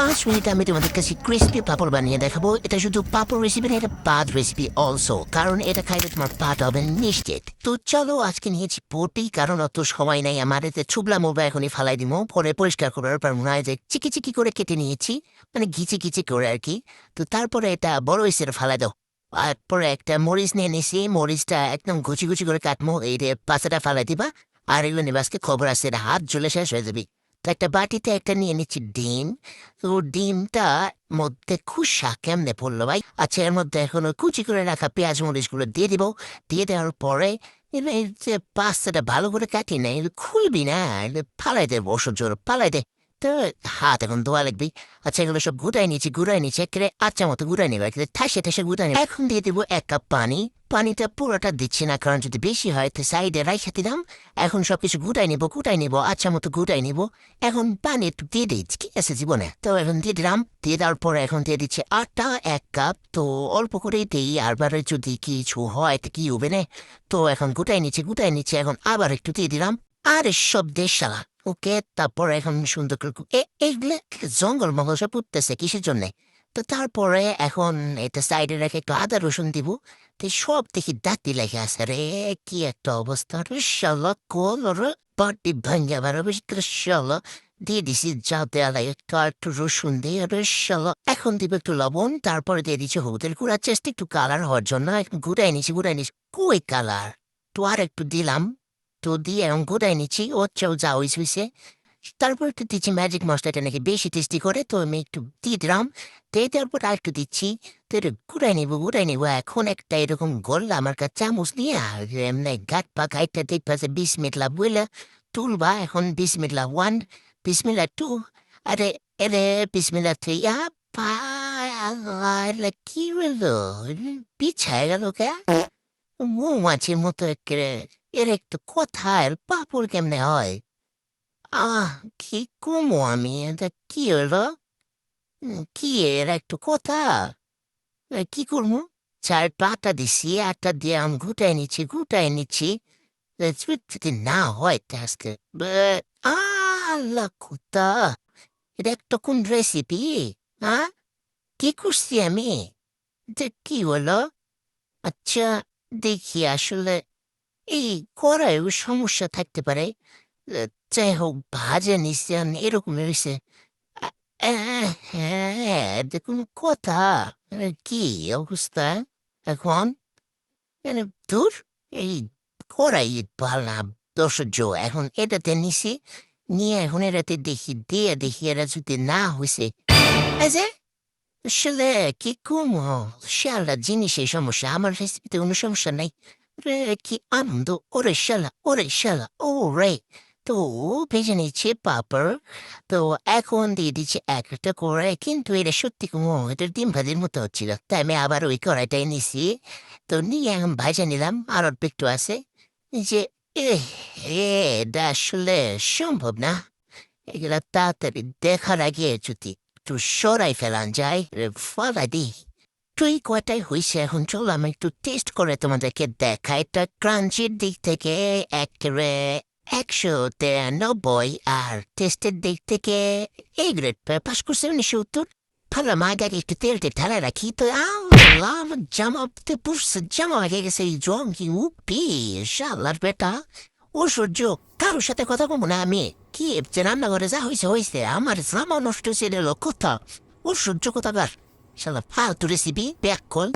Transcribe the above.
পাঁচ মিনিট আমি তোমাদের কাছে ক্রিস্পি পাপড় বানিয়ে দেখাবো। এটা শুধু পাপড় রেসিপি না, এটা পাত রেসিপি অলসো কারণ এটা খাইলে তোমার পাত হবে নিশ্চিত। তো চলো আজকে নিয়েছি পটি কারণ অত সময় নাই, আমার এতে ছুবলা মোবা এখনই ফালাই দিব। পরে পরিষ্কার করার পর মনে হয় যে চিকি চিকি করে কেটে নিয়েছি মানে ঘিচি ঘিচি করে আর কি। তো তারপরে এটা বড় হিসেবে ফালাই দাও। তারপরে একটা মরিচ নিয়ে নিছি, মরিচটা একদম গুচি গুচি করে কাটমো এই পাশাটা ফালাই দিবা, আর এগুলো নিবা আজকে খবর আছে হাত জ্বলে শেষ হয়ে যাবি। তো একটা বাটিতে একটা নিয়ে নিচ্ছি ডিম। তো ডিমটা মধ্যে খুশা কেমনে পড়ল ভাই? আচ্ছা এর মধ্যে এখন কুচি করে রাখা পেঁয়াজ মরিচগুলো দিয়ে দিব। দিয়ে দেওয়ার পরে এই যে পাস্তাটা ভালো করে কাটি না খুলবি না ফালাই দে বসর জোর, ফালাই দে। তো হাত এখন ধোয়া লাগবি আচ্ছা এগুলো সব গুটাই নিচ্ছি গুটাই নিচ্ছি একেবারে আচ্ছা মতো গুটাই নেবে, একেবারে ঠাসে ঠাসে গুটাই এখন দিয়ে দেবো এক কাপ পানি। পানিটা পুরোটা দিচ্ছি না, কারণ যদি বেশি হয়, তো সাইডে রাইখে দিলাম। এখন সবকিছু গুটাই নেব গুটাই নেব আচ্ছা মতো গুটাই নেব। এখন পানি একটু দিয়ে দিচ্ছি কি আছে জীবনে? তো এখন দিয়ে দিলাম। দিয়ে দেওয়ার পরে এখন দিয়ে দিচ্ছি আটটা, এক কাপ। তো অল্প করেই দিই, আরবারে যদি কিছু হয়, তো কি হবে না? তো এখন গুটাই নিচ্ছে গুটাই নিচ্ছে, এখন আবার একটু দিয়ে দিলাম। আর সব দেশ সালা ওকে, তারপর এখন সুন্দর করে এইগুলো জঙ্গল সব উঠতেছে কিসের জন্যে? তো তারপরে এখন এটা সাইডে রেখে একটু আদা রসুন দিব। তো সব দেখি দাঁতি লেগে আছে রে, কি একটা অবস্থা। শালা কোল রে পাটি ভাঙ্গা বেরো বেশি করে শালা। দিয়ে দিছি যা দেওয়া লাগে একটু রসুন দিয়ে শালা। এখন দিব একটু লবণ, তারপরে দিয়ে দিচ্ছি হলুদের গুঁড়া। চেষ্টা একটু কালার হওয়ার জন্য গুড়াই নিছি গুড়াই নিছি। কই কালার তো আর একটু দিলাম। তো দিয়ে এখন গোটাই নিচ্ছি, ও চাও যা হয়েছে হয়েছে তারপর একটু দিচ্ছি ম্যাজিক মশলাটা নাকি বেশি টেস্টি করে, তো আমি একটু দিয়ে দিলাম। দিয়ে দেওয়ার পর আর একটু দিচ্ছি। তো গুড়াই নেব গুড়াই নেব। এখন একটা এরকম গোল আমার কাছে চামচ নিয়ে, আর এমনি গাট পা গাইটা দেখবা যে বিশ মিটলা বইলা তুলবা। এখন বিশ মিটলা ওয়ান বিশ মিলা টু আরে এরে বিশ মিলা থ্রি পা কি হলো? পিছায় গেল কে? মৌমাছির মতো একেবারে। এর একটু কোথায় পাপড় কেমনে হয় আহ কি কমো আমি এটা কি হলো কি এর একটু কথা কি করব চার পাটা দিছি আটটা দিয়ে আমি ঘুটাই নিচ্ছি ঘুটাই নিচ্ছি যদি না হয় আজকে আল্লাহ কুতা এটা একটা কোন রেসিপি হ্যাঁ কি করছি আমি কি হলো আচ্ছা দেখি আসলে এই করায়ও সমস্যা থাকতে পারে। যাই হোক, ভাজে নিছেন এরকম হয়েছে হ্যাঁ দেখুন, কথা। কি অবস্থা এখন? মানে দূর এই ভালো না দর্শক এখন এটাতে নিছি, নিয়ে এখন এটাতে দেখি, দিয়ে দেখি এরা যদি না হয়েছে আসলে কি কম? শালা জিনিসের সমস্যা, আমার রেসিপিতে কোনো সমস্যা নাই। রে কি আনন্দ ওরে শালা ওরে শালা ও রে তো ভেজে নিচ্ছে পাপড় তো এখন দিয়ে দিচ্ছে এক একটা করে কিন্তু এটা সত্যি কোনো এটা ডিম ভাজির মতো হচ্ছিল তাই আমি আবার ওই কড়াইটাই নিছি তো নিয়ে এখন ভাজে নিলাম আর অল্প একটু আছে যে এটা আসলে সম্ভব না এগুলা তাড়াতাড়ি দেখার আগে যদি একটু সরাই ফেলান যায় ফলা তুই কয়টাই হয়েছে এখন? চল আমি একটু টেস্ট করে তোমাদেরকে দেখা এটা ক্রাঞ্চির দিক থেকে একেবারে একশো তিরানব্বই আর টেস্টের দিক থেকে এই গ্রেড পাস করছে উনিশশো উত্তর ভালো মাগাকে একটু তেলতে ঢালা রাখি। তো আমার জামা তে পুষছে জামা হয়ে গেছে, এই জং কি উপি শালার বেটা। ও সহ্য কারোর সাথে কথা কমো না আমি। কি, রান্নাঘরে যা হয়েছে হয়েছে আমার জামা নষ্ট হয়েছে এলো কথা। ও সহ্য কোথাকার। শালা ফালতু রেসিপি ব্যাক কল